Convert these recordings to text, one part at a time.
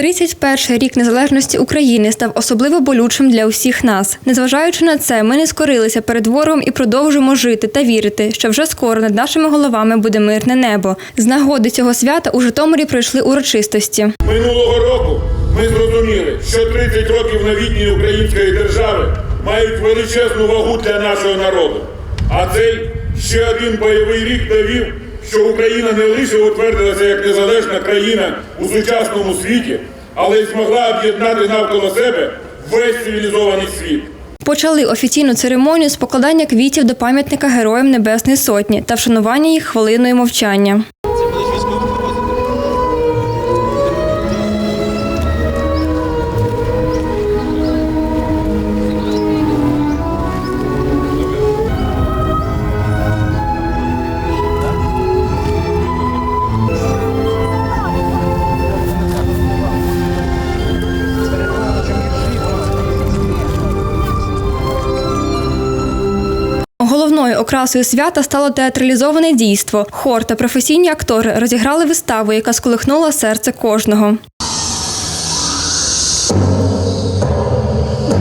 31 рік незалежності України став особливо болючим для усіх нас. Незважаючи на це, ми не скорилися перед ворогом і продовжуємо жити та вірити, що вже скоро над нашими головами буде мирне небо. З нагоди цього свята у Житомирі пройшли урочистості. Минулого року ми зрозуміли, що 30 років новітньої української держави мають величезну вагу для нашого народу. А цей ще один бойовий рік довів, що Україна не лише утвердилася як незалежна країна у сучасному світі, але й змогла об'єднати навколо себе весь цивілізований світ. Почали офіційну церемонію з покладання квітів до пам'ятника Героям Небесної Сотні та вшанування їх хвилиною мовчання. Головною окрасою свята стало театралізоване дійство. Хор та професійні актори розіграли виставу, яка сколихнула серце кожного.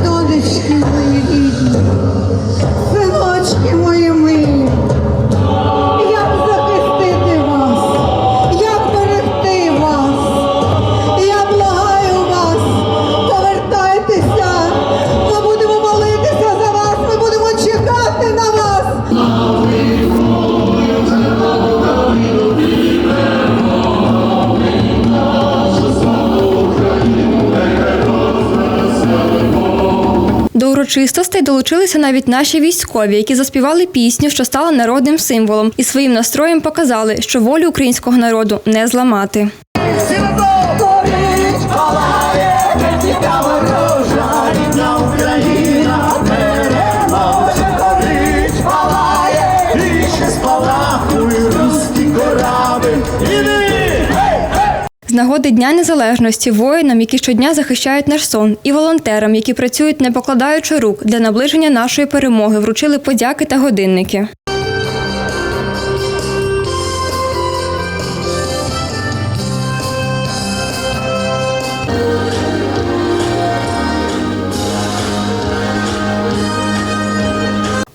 Донечки урочистостей долучилися навіть наші військові, які заспівали пісню, що стала народним символом, і своїм настроєм показали, що волю українського народу не зламати. Горить, З нагоди Дня Незалежності воїнам, які щодня захищають наш сон, і волонтерам, які працюють не покладаючи рук для наближення нашої перемоги, вручили подяки та годинники.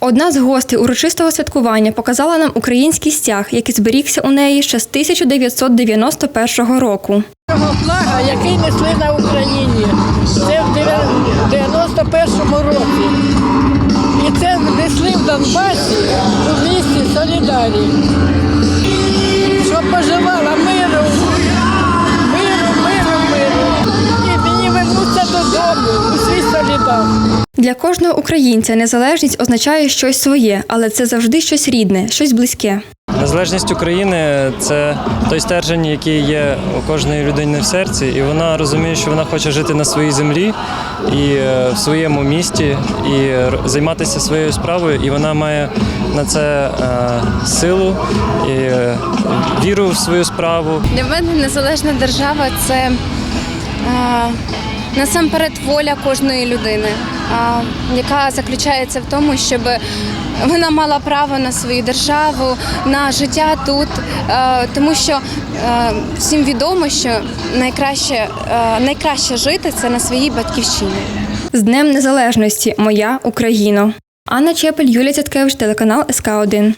Одна з гостей урочистого святкування показала нам український стяг, який зберігся у неї ще з 1991 року. Цього флага, який несли на Україні. Це в 91-му році. І це несли в Донбасі у місті Солідарі. Для кожного українця незалежність означає щось своє, але це завжди щось рідне, щось близьке. Незалежність України це той стержень, який є у кожної людини в серці, і вона розуміє, що вона хоче жити на своїй землі і е, в своєму місті, і займатися своєю справою. І вона має на це е, силу і е, віру в свою справу. Для мене незалежна держава це насамперед воля кожної людини, яка заключається в тому, щоб вона мала право на свою державу, на життя тут, тому що всім відомо, що найкраще, найкраще жити це на своїй батьківщині. З Днем Незалежності, моя Україно. Анна Чепель, Юлія Цяткевич, телеканал СК 1